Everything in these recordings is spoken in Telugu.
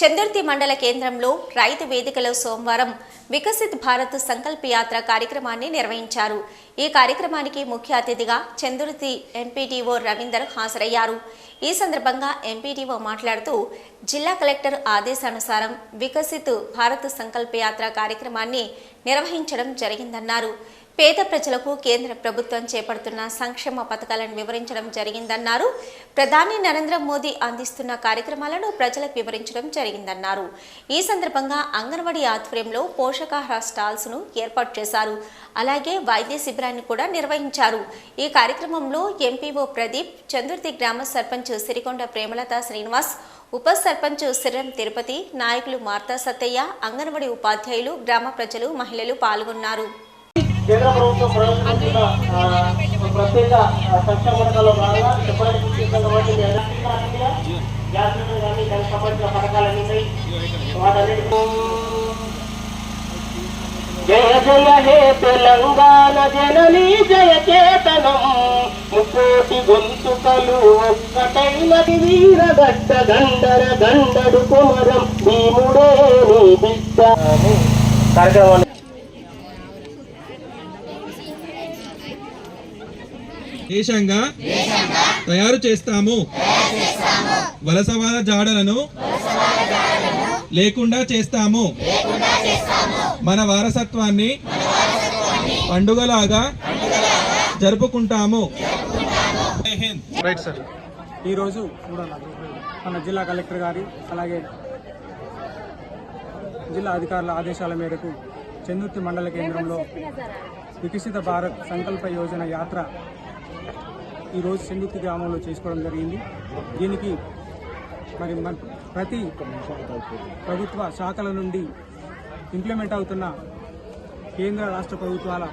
చందుర్తి మండల కేంద్రంలో రైతు వేదికలో సోమవారం వికసిత్ భారత్ సంకల్ప యాత్ర కార్యక్రమాన్ని నిర్వహించారు. ఈ కార్యక్రమానికి ముఖ్య అతిథిగా చందుర్తి ఎంపీటీఓ రవీందర్ హాజరయ్యారు. ఈ సందర్భంగా ఎంపీటీఓ మాట్లాడుతూ జిల్లా కలెక్టర్ ఆదేశానుసారం వికసిత్ భారత్ సంకల్ప యాత్ర కార్యక్రమాన్ని నిర్వహించడం జరిగిందన్నారు. పేద ప్రజలకు కేంద్ర ప్రభుత్వం చేపడుతున్న సంక్షేమ పథకాలను వివరించడం జరిగిందన్నారు. ప్రధాని నరేంద్ర మోదీ అందిస్తున్న కార్యక్రమాలను ప్రజలకు వివరించడం జరిగిందన్నారు. ఈ సందర్భంగా అంగన్వాడీ ఆధ్వర్యంలో పోషకాహార స్టాల్స్ను ఏర్పాటు చేశారు. అలాగే వైద్య శిబిరాన్ని కూడా నిర్వహించారు. ఈ కార్యక్రమంలో ఎంపీఓ ప్రదీప్ చందుర్తి గ్రామ సర్పంచ్ సిరికొండ ప్రేమలత శ్రీనివాస్ ఉప సర్పంచ్ సిరం తిరుపతి నాయకులు మార్తా సత్తయ్య అంగన్వాడీ ఉపాధ్యాయులు గ్రామ ప్రజలు మహిళలు పాల్గొన్నారు. కేంద్ర ప్రభుత్వం ప్రవేశపెట్టిన ప్రత్యేక సంక్షేమ పథకాల్లో భాగంగా చెప్పడానికి కాబట్టి గ్యాస్ కానీ దానికి సంబంధించిన పథకాలన్నీ ఉన్నాయి. జయ జయ హే తెలంగాణ జననీ జయ చేతనం. ముకోటి గొంతుకలు ఒక్కటైనది వీరగట్ట గండర గండడు కుమరం. భీముడే నీ బిడ్డ. కార్యక్రమాన్ని దేశంగా తయారు చేస్తాము. వలసవాద జాడలను లేకుండా చేస్తాము. మన వారసత్వాన్ని పండుగలాగా జరుపుకుంటాము. ఈరోజు మన జిల్లా కలెక్టర్ గారి అలాగే జిల్లా అధికారుల ఆదేశాల మేరకు చందుర్తి మండల కేంద్రంలో వికసిత భారత్ సంకల్ప యోజన యాత్ర ఈరోజు చందుర్తి గ్రామంలో చేసుకోవడం జరిగింది. దీనికి మరి మన- ప్రతి ప్రభుత్వ శాఖల నుండి ఇంప్లిమెంట్ అవుతున్న కేంద్ర రాష్ట్ర ప్రభుత్వాల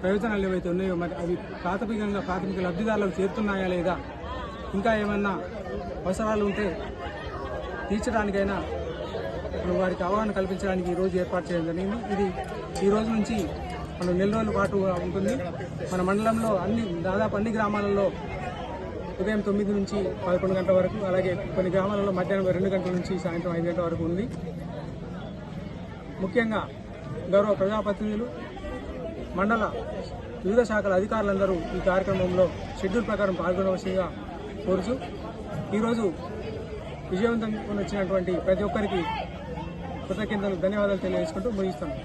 ప్రయోజనాలు ఏవైతే ఉన్నాయో మరి అవి ప్రాథమికంగా ప్రాథమిక లబ్ధిదారులకు చేరుతున్నాయా లేదా ఇంకా ఏమన్నా అవసరాలు ఉంటే తీర్చడానికైనా వారికి అవగాహన కల్పించడానికి ఈరోజు ఏర్పాటు చేయడం జరిగింది. ఇది ఈ రోజు నుంచి మనం నెల రోజుల పాటు ఉంటుంది. మన మండలంలో అన్ని దాదాపు అన్ని గ్రామాలలో ఉదయం తొమ్మిది నుంచి పదకొండు గంటల వరకు అలాగే కొన్ని గ్రామాలలో మధ్యాహ్నం రెండు గంటల నుంచి సాయంత్రం ఐదు గంటల వరకు ఉంది. ముఖ్యంగా గౌరవ ప్రజాప్రతినిధులు మండల వివిధ శాఖల అధికారులందరూ ఈ కార్యక్రమంలో షెడ్యూల్ ప్రకారం పాల్గొనవలసిందిగా కోరుచు ఈరోజు విజయవంతంగా వచ్చినటువంటి ప్రతి ఒక్కరికి కృతజ్ఞతలు ధన్యవాదాలు తెలియజేసుకుంటూ ముగిస్తాను.